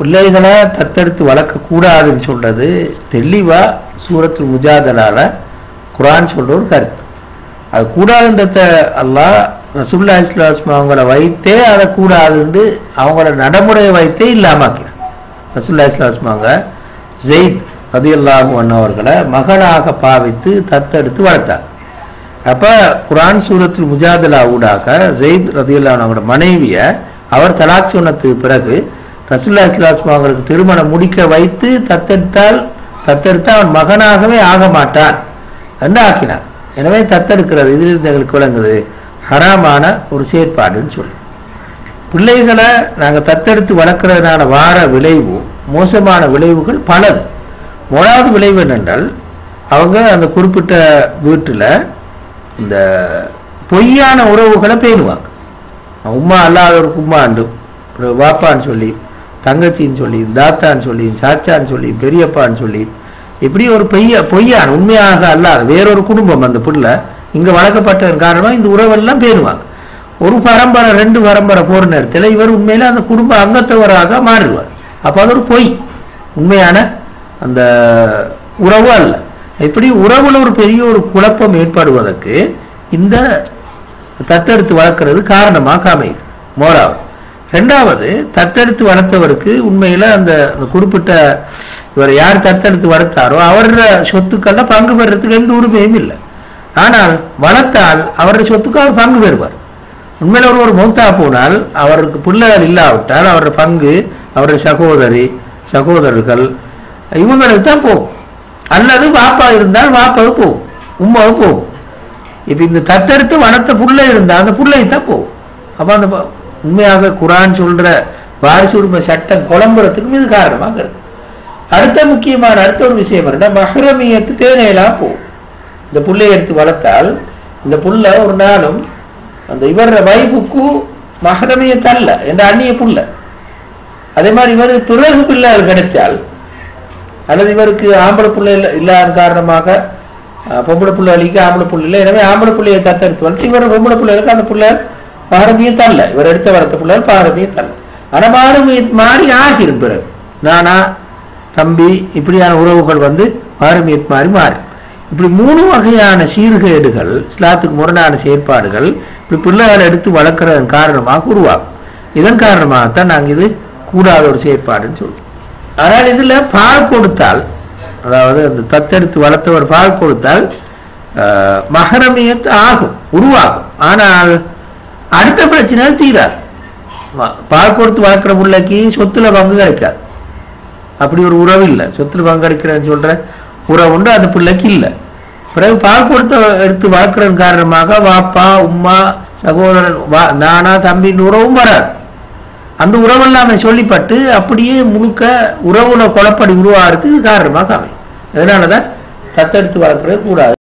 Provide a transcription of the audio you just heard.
பிள்ளைகளை தத்தெடுத்து வளர்க்க கூடாதுன்னு சொல்றது தெளிவா சூரத்து முஜாதலால குரான் சொல்ற ஒரு கருத்து. அது கூடாதுன்றத அல்லாஹ் ரசுல்லா இஸ்லாம் அவங்கள வைத்தே அதை கூடாதுன்னு அவங்கள நடைமுறையை வைத்தே இல்லாமாக்கிறான் ரசுல்லா இஸ்லாம் ஜெயித் ரதியுல்லாஹு அவர்களை மகனாக பாவித்து தத்தெடுத்து வளர்த்தார். அப்ப குரான் சூரத்தில் முஜாதலா ஊடாக ஜெயித் ரதியுல்லா அவங்களோட மனைவிய அவர் தலாக் சொன்னதுக்கு பிறகு ரசுல்லா இஸ்லாம் அவங்களுக்கு திருமணம் முடிக்க வைத்து தத்தெடுத்தால் தத்தெடுத்தால் அவன் மகனாகவே ஆக மாட்டான். என்று ஆக்கினார் எனவே தத்தெடுக்கிறது இதிலிருந்து எங்களுக்கு விளங்குது ஹராமான ஒரு செயற்பாடுன்னு சொல்லி. பிள்ளைகளை நாங்கள் தத்தெடுத்து வளர்க்கறதுனால வார விளைவு மோசமான விளைவுகள் பலது. முதலாவது விளைவு என்னென்றால் அவங்க அந்த குறிப்பிட்ட வீட்டில் இந்த பொய்யான உறவுகளை பேணுவாங்க. உம்மா அல்லாதவருக்கு உம்மாண்டு ஒரு வாப்பான்னு சொல்லி தங்கச்சின்னு சொல்லி தாத்தான்னு சொல்லி சாச்சான்னு சொல்லி பெரியப்பான்னு சொல்லி இப்படி ஒரு பொய்ய பொய்யான் உண்மையாக அல்லாத வேறொரு குடும்பம் அந்த பிள்ளை இங்க வளர்க்கப்பட்ட காரணமா இந்த உறவெல்லாம் பேணுவாங்க. ஒரு பரம்பரை ரெண்டு பரம்பரை போற நேரத்தில் இவர் உண்மையில அந்த குடும்ப அங்கத்தவராக மாறிடுவார். அப்ப அது ஒரு பொய். உண்மையான அந்த உறவு அல்ல. இப்படி உறவுல ஒரு பெரிய ஒரு குழப்பம் ஏற்படுவதற்கு இந்த தத்தெடுத்து வளர்க்கிறது காரணமாக அமையுது. மோராவது. ரெண்டாவது தத்தெடுத்து வளர்த்தவருக்கு உண்மையில அந்த அந்த குறிப்பிட்ட இவர் யார் தத்தெடுத்து வளர்த்தாரோ அவரோட சொத்துக்கள்ல பங்கு பெறத்துக்கு எந்த உரிமையும் இல்லை. ஆனால் வளர்த்தால் அவருடைய சொத்துக்கு அவர் பங்கு பெறுவார். உண்மையில ஒரு ஒரு மூத்தா போனால் அவருக்கு பிள்ளைகள் இல்லாவிட்டால் அவருடைய பங்கு அவருடைய சகோதரி சகோதரர்கள் இவங்களுக்கு தான் போகும். அல்லது வாப்பா இருந்தால் வாப்பாவு போகும் உம்மாவு போகும். இப்ப இந்த தத்தெடுத்து வளர்த்த புள்ளை இருந்தால் அந்த புள்ளை தான் போகும். அப்ப அந்த உண்மையாக குரான் சொல்ற வாரிசு உரிமை சட்டம் குழம்புறதுக்கும் இது காரணமாக இருக்கு. அடுத்த முக்கியமான அடுத்த ஒரு விஷயம் என்னன்னா மஹரமியத்து பேனையெல்லாம் போகும் இந்த புள்ளையை எடுத்து வளர்த்தால் இந்த புள்ள ஒரு நாளும் அந்த இவர வைஃபுக்கு மஹரமியத்தல்ல என்ற அந்நிய புள்ள அதே மாதிரி இவர் பிறகு பிள்ளை கிடைச்சால் அல்லது இவருக்கு ஆம்பளை பிள்ளை இல்லை இல்லாத காரணமாக பொம்பளை பிள்ளை அழிக்க ஆம்பளை பிள்ளை இல்லை எனவே ஆம்பளை பிள்ளையை தத்தெடுத்து வளர்த்து இவர் பொம்பளை பிள்ளைகளுக்கு அந்த பிள்ளை பாரதியும் தரல. இவர் எடுத்த வளர்த்த பிள்ளைகள் பாரமியம் தரல. ஆனா மாறி ஆகிரும் பிறகு. நானா தம்பி இப்படியான உறவுகள் வந்து பாரமியத் மாறி மாறி இப்படி மூணு வகையான சீர்கேடுகள் இஸ்லாத்துக்கு முரணான செயற்பாடுகள் இப்படி பிள்ளைகளை எடுத்து வளர்க்கறதன் காரணமாக உருவாகும். இதன் காரணமாகத்தான் நாங்கள் இது கூடாத ஒரு செயற்பாடுன்னு சொல்லுவோம் ஆனால் இதுல பால் கொடுத்தால் அதாவது அந்த தத்தெடுத்து வளர்த்தவர் பால் கொடுத்தால் மகரமியத்து ஆகும் உருவாகும். ஆனால் அடுத்த பிரச்சனை தீராது பால் கொடுத்து வளர்க்குற பிள்ளைக்கு சொத்துல பங்கு கிடைக்காது அப்படி ஒரு உறவு இல்லை. சொத்துல பங்கு கிடைக்கிறேன்னு சொல்ற உறவு உண்டு அந்த பிள்ளைக்கு இல்லை. பிறகு பால் கொடுத்து எடுத்து வளர்க்கறதன் காரணமாக வாப்பா உம்மா சகோதரன் வா நானா தம்பின்னு உறவும் வராது. அந்த உறவெல்லாம் சொல்லிப்பட்டு அப்படியே முழுக்க உறவுல குழப்படி உருவாகிறதுக்கு காரணமாக அமையும். அதனாலதான் தத்தெடுத்து வளர்க்குறது கூடாது.